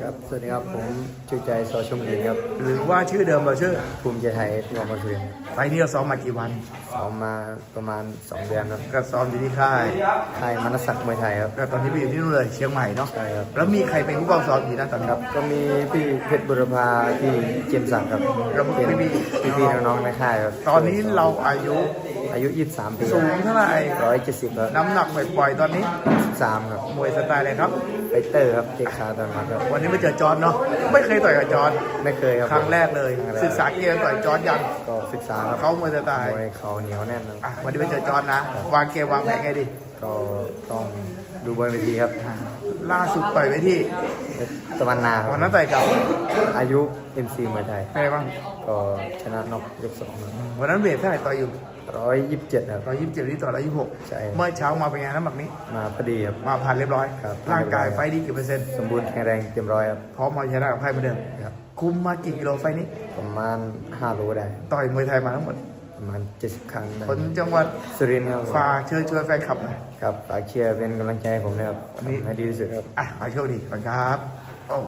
ครับ สวัสดีครับ ผมชื่อใจซอชมยิงครับหรือว่าชื่อเดิมเราชื่อ ภูมิใจไทยงอมาคืนไฟล์นี้เราซ้อมมากี่วันซ้อมมาประมาณ 2 เดือนครับก็ซ้อมอยู่ที่ค่ายค่ายมนศักดิ์มวยไทยครับก็ตอนนี้ไปอยู่ที่นู่นเลยเชียงใหม่เนาะใช่ครับแล้วมีใครเป็นผู้กองซ้อมอยู่นะตอนนี้ครับ ก็มีพี่เพชรบุรพาที่เจมส์สักดิ์ครับแล้วพี่เป็นพี่พี่ๆน้องๆในค่ายครับ ตอนนี้เราอายุ อายุ 23 ปีสูงเท่าไหร่170ครับน้ำหนักปล่อยๆตอนนี้3ครับมวยสไตล์อะไรครับไฟเตอร์ครับเจคาตอนมาครับ วันนี้มาเจอจอร์นเนาะไม่เคยต่อยกับจอร์นไม่เคยครับครั้งแรกเลย ครั้งแรศึกษาเกมต่อยจอร์นยังก็ศึกษาครับเขามวยสไตล์มวยเขาเหนียวแน่นครับ อะวันนี้ไปเจอจอร์นนะ วางเกมวางแผนไงดี ก็ต้องดูบนเวทีครับ ล่าสุดต่อยไปที่ตะวันนาควันรันั้บนต่อยกับอายุ MC มวยไทยใครบ้างก็ชนะน็อกยกสองวันนั้นเวทเท่าไหร่ต่อยอยู่ร้อยยี่สิบเจ็ดครับร้อยยี่สิบเจ็ดที่ต่อร้อยยี่สิบหกใช่เมื่อเช้ามาเป็นไงน้ำหนักนี้ มาพอดีครับ มาผ่านเรียบร้อยครับร่างกายไฟดีกี่เปอร์เซ็นต์สมบูรณ์แข็งแรงเต็มร้อยครับพร้อมมาชนะกับใครเหมือนเดิมครับคุมมากี่กิโลไฟนี้ประมาณห้าโลได้ ต่อยมวยไทยมาทั้งหมด ประมาณเจ็ดสิบครั้งได้คนจังหวัดสุรินทร์ครับฝากเชิญชวนแฟนคลับหน่อยครับฝากเชียร์เป็นกำลังใจให้ผมนะครับนี่ให้ดีที่สุดครับ อะขอโชคดีก่อนครับ